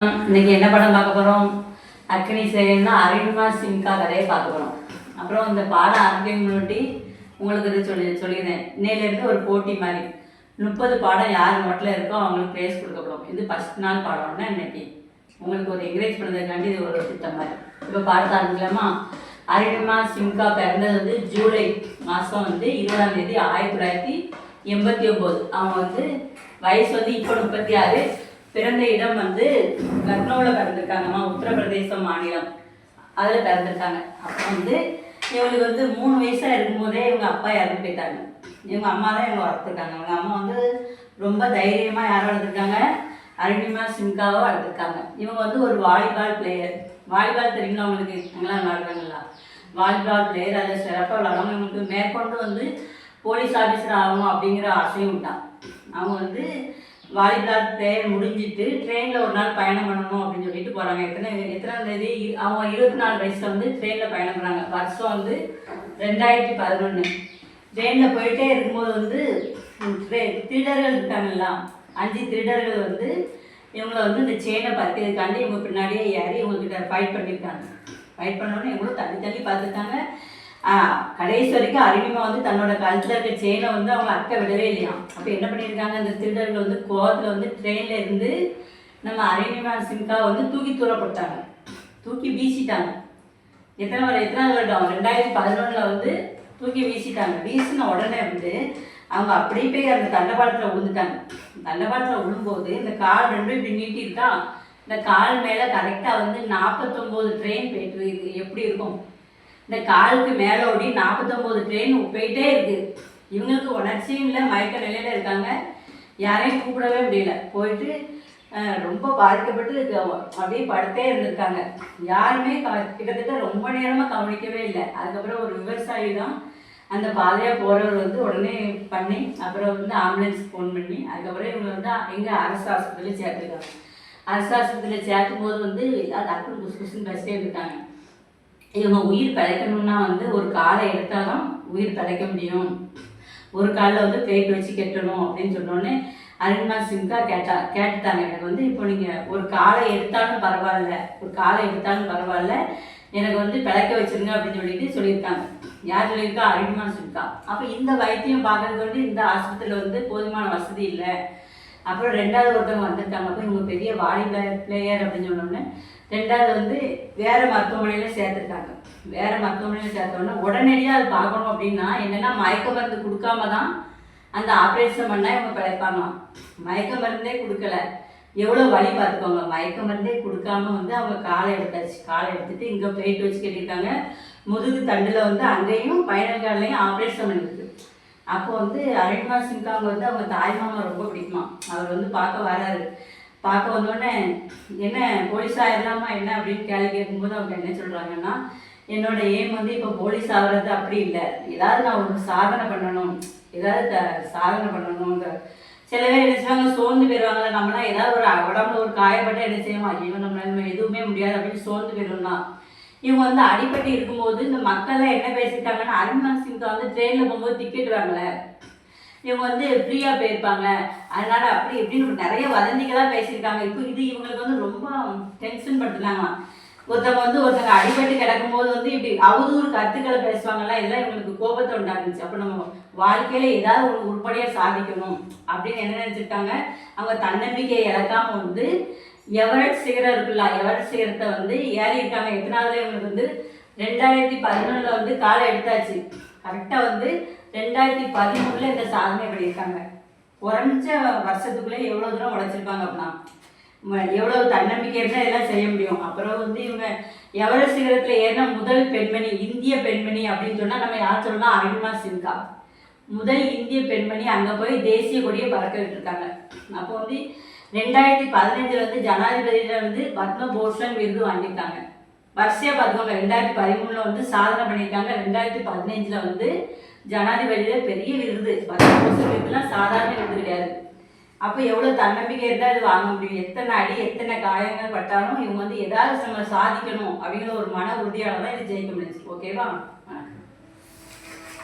இன்னைக்கு என்ன படம் பார்க்க போகிறோம் அக்னி சேகர்னா அருண்மா சிம்கா கதையை பார்க்க போகிறோம் அப்புறம் இந்த பாடம் அரங்கை முன்னாடி உங்களுக்கு இது சொல்லி சொல்லியிருந்தேன் இன்னையிலேருந்து ஒரு போட்டி மாதிரி. முப்பது பாடம் யார் நோட்டில் இருக்கோ அவங்களுக்கு ப்ரைஸ் கொடுக்கப்படும் இது ஃபஸ்ட் நாள் பாடம்னா இன்னைக்கு. உங்களுக்கு ஒரு என்கரேஜ் பண்ணுறதுக்காண்டி இது ஒரு திட்டம் மாதிரி. இப்போ பாடத்தை ஆரம்பிக்கலாமா? அருண்மா சிம்கா பிறந்தது வந்து ஜூலை மாதம் வந்து இருபதாம் தேதி ஆயிரத்தி தொள்ளாயிரத்தி எண்பத்தி ஒம்பது. அவங்க வந்து வயசு வந்து இப்போ முப்பத்தி ஆறு. பிறந்த இடம் வந்து லக்னோவில் பிறந்திருக்காங்கம்மா உத்தரப்பிரதேசம் மாநிலம். அதில் பிறந்திருக்காங்க. அப்போ வந்து இவங்களுக்கு வந்து மூணு வயசாக இருக்கும்போதே இவங்க அப்பா இறந்து போயிட்டாங்க. இவங்க அம்மா தான் இவங்க வளர்த்துருக்காங்க. இவங்க அம்மா வந்து ரொம்ப தைரியமாக யாரை வளர்த்துருக்காங்க? அருணிமா சிம்காவை வளர்த்துருக்காங்க. இவங்க வந்து ஒரு வாலிபால் பிளேயர் வாலிபால் தெரியுங்களா அவங்களுக்கு அங்கெல்லாம் விளாடுறாங்களா வாலிபால் பிளேயர் அதில் சிறப்பாக விளாடுவாங்க. இவங்களுக்கு மேற்கொண்டு வந்து போலீஸ் ஆஃபீஸர் ஆகணும் அப்படிங்கிற ஆசையும் உண்டான் அவங்க வந்து வாலிபால் பிளேயர் முடிஞ்சிட்டு ட்ரெயினில் ஒரு நாள் பயணம் பண்ணணும் அப்படின்னு சொல்லிட்டு போகிறாங்க எத்தனை எத்தனாம் தேதி? அவங்க இருபத்தி நாலு வயசில் வந்து ட்ரெயினில் பயணம் பண்ணாங்க. வருஷம் வந்து ரெண்டாயிரத்தி பதினொன்று ட்ரெயினில் போயிட்டே இருக்கும்போது வந்து திருடர்கள் இருக்காங்கல்ல? அஞ்சு திருடர்கள் வந்து இவங்களை வந்து இந்த செயினை பற்றியதுக்காண்டி இவங்க பின்னாடியே ஏறி இவங்ககிட்ட ஃபைட் பண்ணியிருக்காங்க ஃபைட் பண்ணோன்னே இவங்களும் தள்ளி தள்ளி பார்த்துருக்காங்க. கடைசி வரைக்கும் அருவிமா வந்து தன்னோட கழுத்தில் இருக்க செயினை வந்து அவங்க அக்கை விடவே இல்லையாம். அப்போ என்ன பண்ணியிருக்காங்க? அந்த திருடர்கள் வந்து கோவத்தில் வந்து ட்ரெயினில் இருந்து நம்ம அருணிமா சிம்கா வந்து தூக்கி தூரப்பட்டாங்க. தூக்கி வீசிட்டாங்க. எத்தனை வரை எத்தனை வருடம்? ரெண்டாயிரத்தி பதினொன்றில் வந்து தூக்கி வீசிட்டாங்க. வீசின உடனே வந்து அவங்க அப்படியே போய் அந்த தண்டபாளத்தில் விழுந்துட்டாங்க. தண்டபாளத்தில் விழும்போது இந்த கால் ரெண்டும் இப்படி நீட்டிருக்கா இந்த கால் மேலே கரெக்டாக வந்து நாற்பத்தொம்போது ட்ரெயின் போயிட்டு எப்படி இருக்கும்? இந்த காலுக்கு மேலே ஓடி நாற்பத்தொம்போது ட்ரெயின் போயிட்டே இருக்கு. இவங்களுக்கு உணர்ச்சியும் இல்லை மயக்க நிலையில இருக்காங்க. யாரையும் கூப்பிடவே முடியல. போயிட்டு ரொம்ப பாதிக்கப்பட்டு அப்படியே படுத்தே இருந்திருக்காங்க. யாருமே கிட்டத்தட்ட ரொம்ப நேரமாக கவனிக்கவே இல்லை. அதுக்கப்புறம் ஒரு விவசாயி தான் அந்த பாதையாக போகிறவர் வந்து உடனே பண்ணி அப்புறம் வந்து ஆம்புலன்ஸ் ஃபோன் பண்ணி அதுக்கப்புறம் இவங்க வந்து எங்கே அரசு ஆஸ்பத்திரியில் சேர்த்துருக்காங்க. அரசு ஆஸ்பத்திரியில் சேர்த்தும் போது வந்து எல்லா டாக்டரும் குசு குசுன்னு பேசிட்டே இருக்காங்க இவங்க உயிர் பிழைக்கணும்னா வந்து ஒரு காலை எடுத்தாதான் உயிர் பிழைக்க முடியும். ஒரு காலில் வந்து பிளேட் வச்சு கெட்டணும் அப்படின்னு சொன்னோடனே அருண்மா சிம்கா கேட்டா கேட்டுட்டாங்க. எனக்கு வந்து இப்போ நீங்கள் ஒரு காலை எடுத்தாலும் பரவாயில்ல ஒரு காலை எடுத்தாலும் பரவாயில்ல எனக்கு வந்து பிழைக்க வச்சிருங்க அப்படின்னு சொல்லிட்டு சொல்லியிருக்காங்க. யார் சொல்லியிருக்கா? அருண்மா சிம்கா. அப்போ இந்த வைத்தியம் பார்க்கறதுக்கு வந்து இந்த ஆஸ்பத்திரியில் வந்து போதுமான வசதி இல்லை. அப்புறம் ரெண்டாவது ஒருத்தவங்க வந்திருக்காங்க. அப்போ இவங்க பெரிய வாலிபால் பிளேயர் அப்படின்னு சொன்னோடனே ரெண்டாவது வந்து வேறு மருத்துவமனையில் சேர்த்துருக்காங்க. வேறு மருத்துவமனையில் சேர்த்தோன்னே உடனடியாக அது பார்க்கணும் அப்படின்னா என்னென்னா மயக்க மருந்து கொடுக்காம தான் அந்த ஆப்ரேஷன் பண்ணால் இவங்க பிழைப்பாங்களாம் மயக்க மருந்தே கொடுக்கல. எவ்வளோ வழி பார்த்துக்கோங்க. மயக்க மருந்தே கொடுக்காம வந்து அவங்க காலை எடுத்தாச்சு. காலை எடுத்துட்டு இங்கே பிளேட் வச்சு கட்டியிருக்காங்க. முதுகு தண்டில் வந்து அங்கேயும் பயணல் ஆப்ரேஷன் பண்ணிருக்கு. அப்போ வந்து அருண்மா சிங்காங்க வந்து அவங்க தாய் மாமா ரொம்ப பிடிக்குமா அவர் வந்து பார்க்க வராரு. பார்க்க வந்தோடனே என்ன போலீஸ்? ஆகிடலாமா என்ன? அப்படின்னு கேள்வி கேட்கும்போது அவங்க என்ன சொல்கிறாங்கன்னா என்னோட எய்ம் வந்து இப்போ போலீஸ் ஆகிறது அப்படி இல்லை. ஏதாவது நான் ஒரு சாதனை பண்ணணும். ஏதாவது த- சாதனை பண்ணணுங்கிற சில பேர் என்ன செய்வாங்க சோர்ந்து போயிடுவாங்கல்ல நம்மளாம் ஏதாவது ஒரு உடம்புல ஒரு காயப்பட்ட என்ன செய்வோம் ஐயோ நம்மளால நம்ம எதுவுமே முடியாது அப்படின்னு சோர்ந்து போயிடும்னா இவங்க வந்து அடிபட்டு இருக்கும்போது இந்த மக்கள்லாம் என்ன பேசிட்டாங்கன்னா அருண்மான் சிங்கா வந்து ட்ரெயினில் போகும்போது டிக்கெட் வாங்கல. இவங்க வந்து ஃப்ரீயாக போயிருப்பாங்க. அதனால அப்படி இப்படின்னு நிறைய வதந்திகளாக பேசியிருக்காங்க. இப்போ இது இவங்களுக்கு வந்து ரொம்ப டென்ஷன் படுத்துனாங்க. ஒருத்தவங்க வந்து ஒருத்தவங்க அடிபட்டு கிடக்கும்போது வந்து இப்படி அவதூறு கருத்துக்களை பேசுவாங்கல்ல இதெல்லாம் இவங்களுக்கு கோபத்தை உண்டாக்குச்சு. அப்போ நம்ம வாழ்க்கையில ஏதாவது ஒரு உருப்படியாக சாதிக்கணும் அப்படின்னு என்ன நினச்சிருக்காங்க? அவங்க தன்னம்பிக்கையை இழக்காம வந்து எவரட் சிகரம் இருக்குல்ல எவரெட் சிகரத்தை வந்து ஏறியிருக்காங்க. எத்தனாவதுல இவங்களுக்கு வந்து ரெண்டாயிரத்தி பதினொன்றில் வந்து காலை எடுத்தாச்சு. கரெக்டாக வந்து ரெண்டாயிரத்தி பதிமூணில் இந்த சாதனை பண்ணியிருக்காங்க. குறைஞ்ச வருஷத்துக்குள்ளே எவ்வளோ தூரம் உழைச்சிருப்பாங்க அப்படின்னா எவ்வளோ தன்னம்பிக்கை இருந்தால் எல்லாம் செய்ய முடியும். அப்புறம் வந்து இவங்க எவரெஸ்ட் சிகரத்தில் ஏறின முதல் பெண்மணி இந்திய பெண்மணி அப்படின்னு சொன்னால் நம்ம யார் சொல்லலாம் அருண்மா சின்கா முதல் இந்திய பெண்மணி அங்கே போய் தேசிய கொடியை பறக்க விட்டுருக்காங்க அப்போ வந்து ரெண்டாயிரத்தி பதினஞ்சில் வந்து ஜனாதிபதியில வந்து பத்மபூஷன் விருது வாங்கியிருக்காங்க. வரிசையாக பார்த்துக்கோங்க ரெண்டாயிரத்தி பதிமூணில் வந்து சாதனை பண்ணியிருக்காங்க. ரெண்டாயிரத்தி பதினஞ்சில் வந்து ஜனாதிபதியில் பெரிய விருது. பத்மபூஷன் விருதுலாம் சாதாரண விருது கிடையாது. அப்போ எவ்வளோ தன்னம்பிக்கை இருந்தால் அது வாங்க முடியும்? எத்தனை அடி எத்தனை காயங்கள் பட்டாலும் இவங்க வந்து ஏதாவது நம்ம சாதிக்கணும் அப்படிங்கிற ஒரு மன உறுதியால் தான் இது ஜெயிக்க முடிஞ்சு ஓகேவா